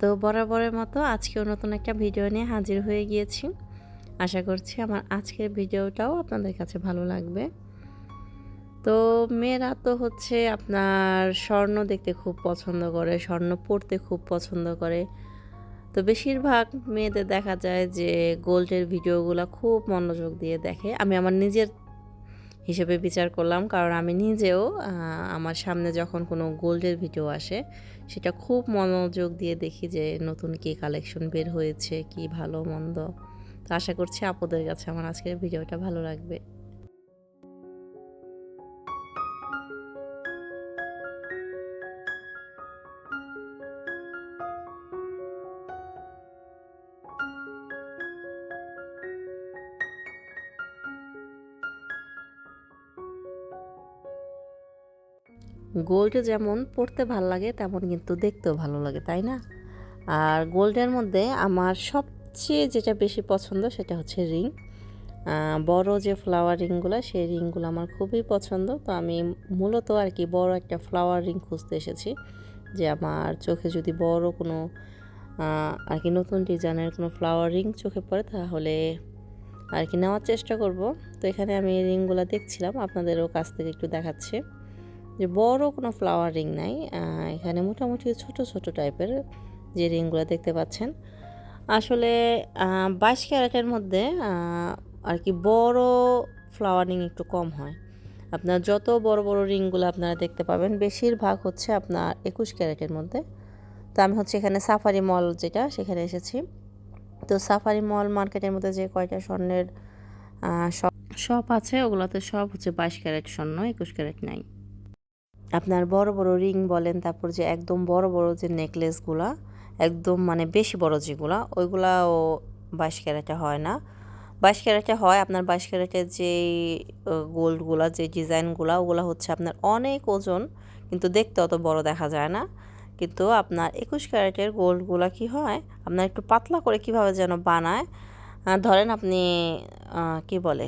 তো বরাবরের মতো আজকেও নতুন একটা ভিডিও নিয়ে হাজির হয়ে গিয়েছি। আশা করছি আমার আজকের ভিডিওটাও আপনাদের কাছে ভালো লাগবে। তো মেয়েরা তো হচ্ছে আপনার স্বর্ণ দেখতে খুব পছন্দ করে, স্বর্ণ পড়তে খুব পছন্দ করে। তো বেশিরভাগ মেয়েদের দেখা যায় যে গোল্ডের ভিডিওগুলো খুব মনোযোগ দিয়ে দেখে। আমি আমার নিজের হিসেবে বিচার করলাম। কারণ আমি নিজেও আমার সামনে যখন কোনো গোল্ডের ভিডিও আসে, সেটা খুব মনোযোগ দিয়ে দেখি যে নতুন কি কালেকশন বের হয়েছে, কি ভালো, মন্দ। তো আশা করছি আপদের কাছে আমার আজকের ভিডিওটা ভালো লাগবে। গোল্ড যেমন পড়তে ভালো লাগে, তেমন কিন্তু দেখতেও ভালো লাগে, তাই না? আর গোল্ডের মধ্যে আমার সবচেয়ে যেটা বেশি পছন্দ সেটা হচ্ছে রিং। বড় যে ফ্লাওয়ার রিংগুলো, সেই রিংগুলো আমার খুবই পছন্দ। তো আমি মূলত আর কি বড় একটা ফ্লাওয়ার রিং খুঁজতে এসেছি, যে আমার চোখে যদি বড় কোনো আর কি নতুন ডিজাইনের কোনো ফ্লাওয়ার রিং চোখে পড়ে, তাহলে আর কি নেওয়ার চেষ্টা করব। তো এখানে আমি রিংগুলো দেখছিলাম, আপনাদেরও কাছ থেকে একটু দেখাচ্ছে। যে বড় কোনো ফ্লাওয়ার রিং নাই। এখানে মোটামুটি ছোট ছোট টাইপের যে রিংগুলো দেখতে পাচ্ছেন। আসলে বাইশ ক্যারেটের মধ্যে আর কি বড় ফ্লাওয়ার রিং একটু কম হয়। আপনার যত বড় বড় রিংগুলো আপনারা দেখতে পাবেন, বেশিরভাগ হচ্ছে আপনার একুশ ক্যারেটের মধ্যে। তো আমি হচ্ছে এখানে সাফারি মল যেটা, সেখানে এসেছি। তো সাফারি মল মার্কেটের মধ্যে যে কয়টা স্বর্ণের শপ আছে, ওগুলোতে সব হচ্ছে বাইশ ক্যারেট স্বর্ণ, একুশ ক্যারেট নাই। আপনার বড় বড় রিং বলেন, তারপর যে একদম বড় বড় যে নেকলেসগুলা, একদম মানে বেশি বড় যেগুলা, ওইগুলাও বাইশ ক্যারেটে হয় না। বাইশ ক্যারেটে হয়, আপনার বাইশ ক্যারেটের যে গোল্ডগুলা, যে ডিজাইনগুলা, ওগুলো হচ্ছে আপনার অনেক ওজন, কিন্তু দেখতে অত বড় দেখা যায় না। কিন্তু আপনার একুশ ক্যারেটের গোল্ডগুলা কি হয়, আপনার একটু পাতলা করে কীভাবে যেন বানায় ধরেন আপনি কি বলে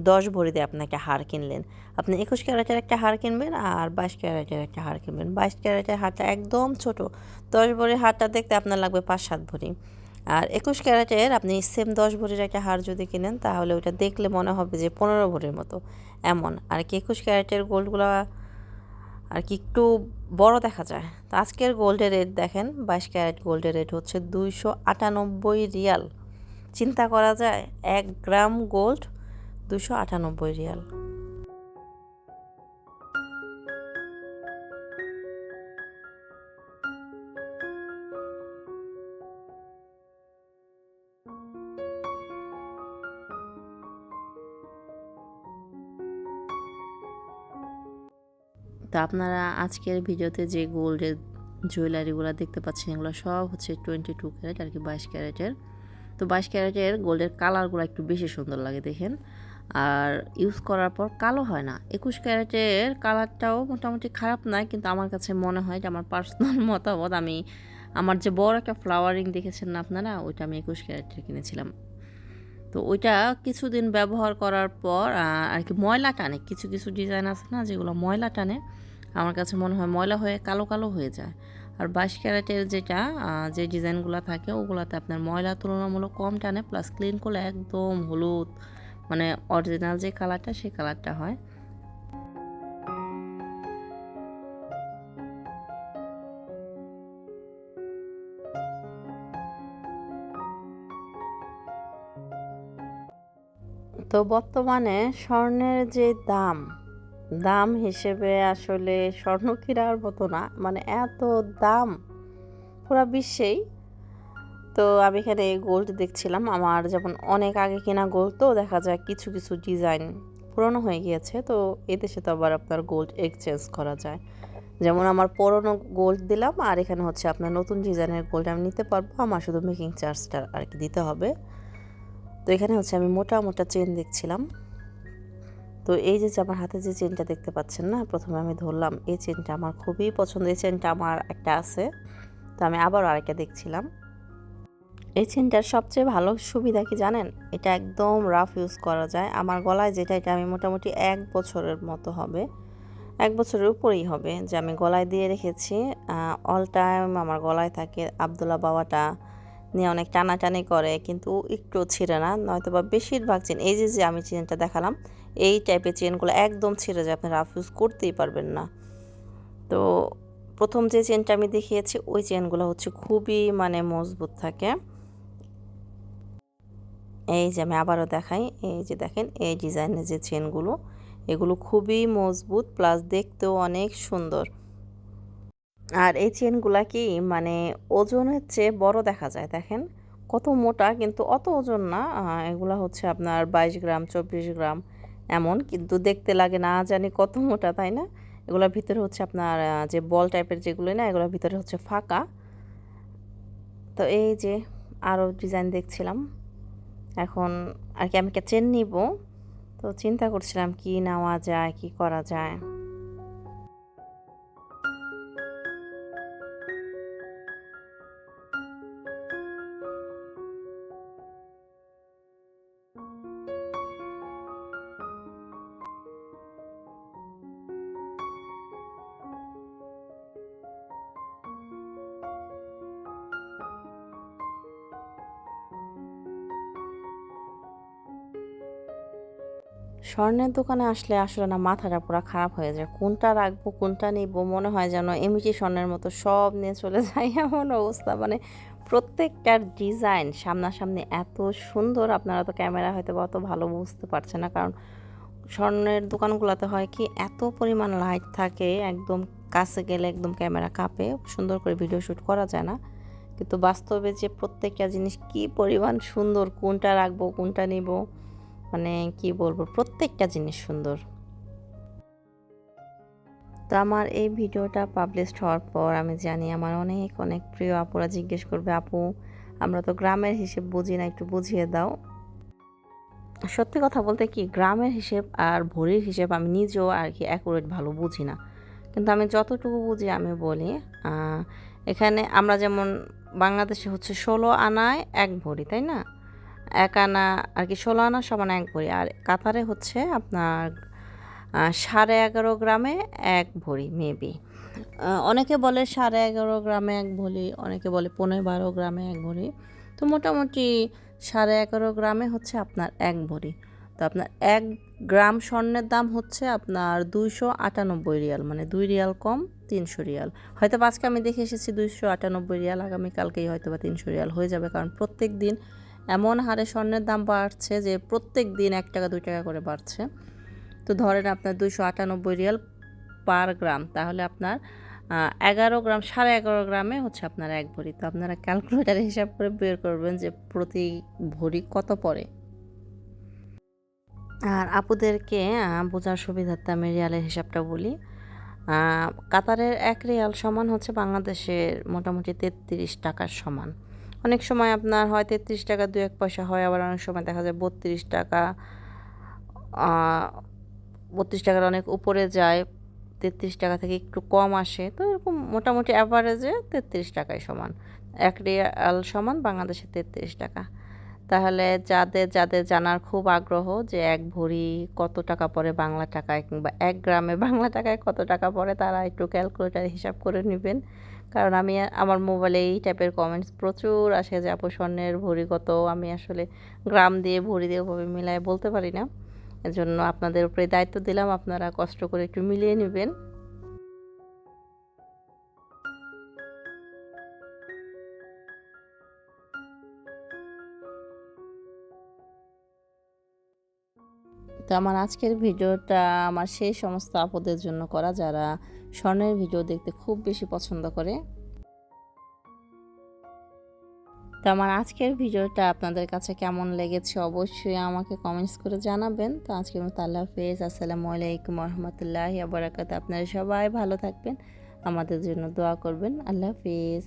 দশ ভরি দিয়ে আপনি হার কিনলেন। আপনি একুশ ক্যারেটের একটা হার কিনবেন আর বাইশ ক্যারেটের একটা হার কিনবেন। বাইশ ক্যারেটের হারটা একদম ছোট, দশ ভরির হারটা দেখতে আপনার লাগবে পাঁচ সাত ভরি। আর একুশ ক্যারেটের আপনি সেম দশ ভরির একটা হার যদি কিনেন, তাহলে ওটা দেখলে মনে হবে যে পনেরো ভরির মতো। এমন। আর কি একুশ ক্যারেটের গোল্ডগুলো আর কি একটু বড় দেখা যায়। তো আজকের গোল্ডের রেট দেখেন, বাইশ ক্যারেট গোল্ডের রেট হচ্ছে দুইশো আটানব্বই রিয়াল। চিন্তা করা যায়, এক গ্রাম গোল্ড দুশো আটানব্বই রিয়াল। তো আপনারা আজকের ভিডিওতে যে গোল্ডের জুয়েলারিগুলো দেখতে পাচ্ছেন, এগুলো সব হচ্ছে টোয়েন্টি টু ক্যারেট আর কি বাইশ ক্যারেটের তো বাইশ ক্যারেটের গোল্ডের কালারগুলো একটু বেশি সুন্দর লাগে দেখেন। আর ইউজ করার পর কালো হয় না। একুশ ক্যারেটের কালারটাও মোটামুটি খারাপ নয় কিন্তু আমার কাছে মনে হয় যে আমার পার্সোনাল মতামত, আমি আমার যে বড় একটা ফ্লাওয়ারিং দেখেছেন না আপনারা, ওইটা আমি একুশ ক্যারেটের কিনেছিলাম। তো ওইটা কিছুদিন ব্যবহার করার পর আর কি ময়লা টানে, কিছু কিছু ডিজাইন আছে না, যেগুলো ময়লা টানে, আমার কাছে মনে হয় ময়লা হয়ে কালো কালো হয়ে যায়। আর বাইশ ক্যারেটের যেটা যে ডিজাইনগুলো থাকে, ওগুলোতে আপনার ময়লা তুলনামূলক কম টানে প্লাস ক্লিন করলে একদম হলুদ। মানে অরিজিনাল যে কালারটা সেই কালারটা হয়। তো বর্তমানে স্বর্ণের যে দাম দাম হিসেবে আসলে স্বর্ণ কেনার মতো না মানে এত দাম পুরা বিশ্বেই তো আমি এখানে গোল্ড দেখছিলাম। আমার যেমন অনেক আগে কেনা গোল্ড তো দেখা যায় কিছু কিছু ডিজাইন পুরনো হয়ে গিয়েছে। তো এদেশে তো আবার আপনার গোল্ড এক্সচেঞ্জ করা যায়। যেমন আমার পুরনো গোল্ড দিলাম আর এখানে হচ্ছে আপনার নতুন ডিজাইনের গোল্ড আমি নিতে পারব। আমার শুধু মেকিং চার্জটা আর কি দিতে হবে। তো এখানে হচ্ছে আমি মোটা মোটা চেন দেখছিলাম। তো এই যে আমার হাতে যে চেনটা দেখতে পাচ্ছেন না, প্রথমে আমি ধরলাম, এই চেনটা আমার খুবই পছন্দ। এই চেনটা আমার একটা আছে। তো আমি আবার আরেকটা দেখছিলাম। এই চেনটার সবচেয়ে ভালো সুবিধা কি জানেন? এটা একদম রাফ ইউজ করা যায়। আমার গলায় যেটা, এটা আমি মোটামুটি এক বছরের মতো হবে। এক বছরের উপরেই হবে যে আমি গলায় দিয়ে রেখেছি। অল টাইম আমার গলায় থাকে আবদুল্লা বাবাটা নিয়ে অনেক টানাটানি করে, কিন্তু একটু ছিঁড়ে না। নয়তো বা বেশিরভাগ চেন এই যে যে আমি চেনটা দেখালাম, এই টাইপের চেনগুলো একদম ছিঁড়ে যায়। আপনি রাফ ইউজ করতেই পারবেন না। তো প্রথম যে চেনটা আমি দেখিয়েছি, ওই চেনগুলো হচ্ছে খুবই মানে মজবুত থাকে। এই যে আমি আবারও দেখাই, এই যে দেখেন, এই ডিজাইনের যে চেনগুলো, এগুলো খুবই মজবুত প্লাস দেখতেও অনেক সুন্দর। আর এই চেনগুলা কি মানে ওজনের চেয়ে বড় দেখা যায়, দেখেন? কত মোটা, কিন্তু অত ওজন না এগুলা হচ্ছে আপনার বাইশ গ্রাম, চব্বিশ গ্রাম, এমন, কিন্তু দেখতে লাগে না, জানি কত মোটা, তাই না? এগুলোর ভিতরে হচ্ছে আপনার যে বল টাইপের যেগুলো না, এগুলোর ভিতরে হচ্ছে ফাঁকা। তো এই যে আরও ডিজাইন দেখছিলাম। এখন আর কি আমি একটা চেন নিব। তো চিন্তা করছিলাম কি নেওয়া যায়, কি করা যায়। স্বর্ণের দোকানে আসলে আসলে না মাথাটা পুরো খারাপ হয়ে যায়। কোনটা রাখব, কোনটা নিব, মনে হয় যেন এমনিটি স্বর্ণের মতো সব নিয়ে চলে যায়। এমন অবস্থা। মানে প্রত্যেকটার ডিজাইন সামনাসামনি এত সুন্দর, আপনারা তো ক্যামেরা হয়তো অত ভালো বুঝতে পারছে না। কারণ স্বর্ণের দোকানগুলোতে হয় কি, এত পরিমাণ লাইট থাকে, একদম কাছে গেলে একদম ক্যামেরা কাঁপে, সুন্দর করে ভিডিও শ্যুট করা যায় না। কিন্তু বাস্তবে যে প্রত্যেকটা জিনিস কি পরিমাণ সুন্দর, কোনটা রাখব, কোনটা নিব মানে কি বলব, প্রত্যেকটা জিনিস সুন্দর। তো আমার এই ভিডিওটা পাবলিশড হওয়ার পর আমি জানি আমার অনেক অনেক প্রিয় আপুরা জিজ্ঞেস করবে, আপু, আমরা তো গ্রামের হিসেব বুঝি না, একটু বুঝিয়ে দাও। সত্যি কথা বলতে কি, গ্রামের হিসেব আর ভরির হিসেব আমি নিজেও আর কি অ্যাকুরেট ভালো বুঝি না। কিন্তু আমি যতটুকু বুঝি আমি বলি এখানে আমরা যেমন বাংলাদেশে হচ্ছে ষোলো আনায় এক ভরি, তাই না? এক আনা আর কি ষোলো আনা সমান এক ভরি। আর কাতারে হচ্ছে আপনার সাড়ে এগারো গ্রামে এক ভরি, মেবি। অনেকে বলে সাড়ে এগারো গ্রামে এক ভরি, অনেকে বলে পনেরো বারো গ্রামে এক ভরি। তো মোটামুটি সাড়ে এগারো গ্রামে হচ্ছে আপনার এক ভরি। তো আপনার এক গ্রাম স্বর্ণের দাম হচ্ছে আপনার দুইশো আটানব্বই রিয়াল মানে দুই রিয়াল কম, তিনশো রিয়াল। হয়তো আজকে আমি দেখে এসেছি দুইশো আটানব্বই রিয়াল, আগামীকালকেই হয়তো বা তিনশো রিয়াল হয়ে যাবে, কারণ প্রত্যেক দিন এমন হারে স্বর্ণের দাম বাড়ছে যে প্রত্যেক দিন এক টাকা, দুই টাকা করে বাড়ছে। তো ধরেন আপনার দুইশো আটানব্বই রিয়াল পার গ্রাম, তাহলে আপনার এগারো গ্রাম, সাড়ে এগারো গ্রামে হচ্ছে আপনার এক ভরি। তো আপনারা ক্যালকুলেটারে হিসাব করে বের করবেন যে প্রতি ভরি কত পড়ে। আর আপুদেরকে বোঝার সুবিধার্থে আমি রিয়ালের হিসাবটা বলি। কাতারের এক রিয়াল সমান হচ্ছে বাংলাদেশের মোটামুটি তেত্রিশ টাকার সমান। অনেক সময় আপনার হয় তেত্রিশ টাকা দু এক পয়সা হয়, আবার অনেক সময় দেখা যায় বত্রিশ টাকা বত্রিশ টাকার অনেক উপরে যায়, তেত্রিশ টাকা থেকে একটু কম আসে। তো এরকম মোটামুটি অ্যাভারেজে তেত্রিশ টাকায় সমান। এক রিয়াল সমান বাংলাদেশে তেত্রিশ টাকা। তাহলে যাদের যাদের জানার খুব আগ্রহ যে এক ভরি কত টাকা পড়ে বাংলা টাকায় কিংবা এক গ্রামে বাংলা টাকায় কত টাকা পড়ে তারা একটু ক্যালকুলেটার হিসাব করে নেবেন। কারণ আমি আমার মোবাইলে এই টাইপের কমেন্টস প্রচুর আসে যে, আপু, স্বর্ণের ভরি কত? আমি আসলে গ্রাম দিয়ে, ভরি দিয়ে ওভাবে মিলায় বলতে পারি না। এজন্য আপনাদের উপরে দায়িত্ব দিলাম। আপনারা কষ্ট করে একটু মিলিয়ে নেবেন। আমার আজকের ভিডিওটা আমার সেই সমস্ত আপদের জন্য করা যারা স্বর্ণের ভিডিও দেখতে খুব বেশি পছন্দ করে। তো আমার আজকের ভিডিওটা আপনাদের কাছে কেমন লেগেছে অবশ্যই আমাকে কমেন্টস করে জানাবেন। তো আজকের মতো আল্লাহ হাফেজ। আসসালামু আলাইকুম রহমতুল্লাহ আবরাকাত আপনারা সবাই ভালো থাকবেন, আমাদের জন্য দোয়া করবেন। আল্লাহ হাফেজ।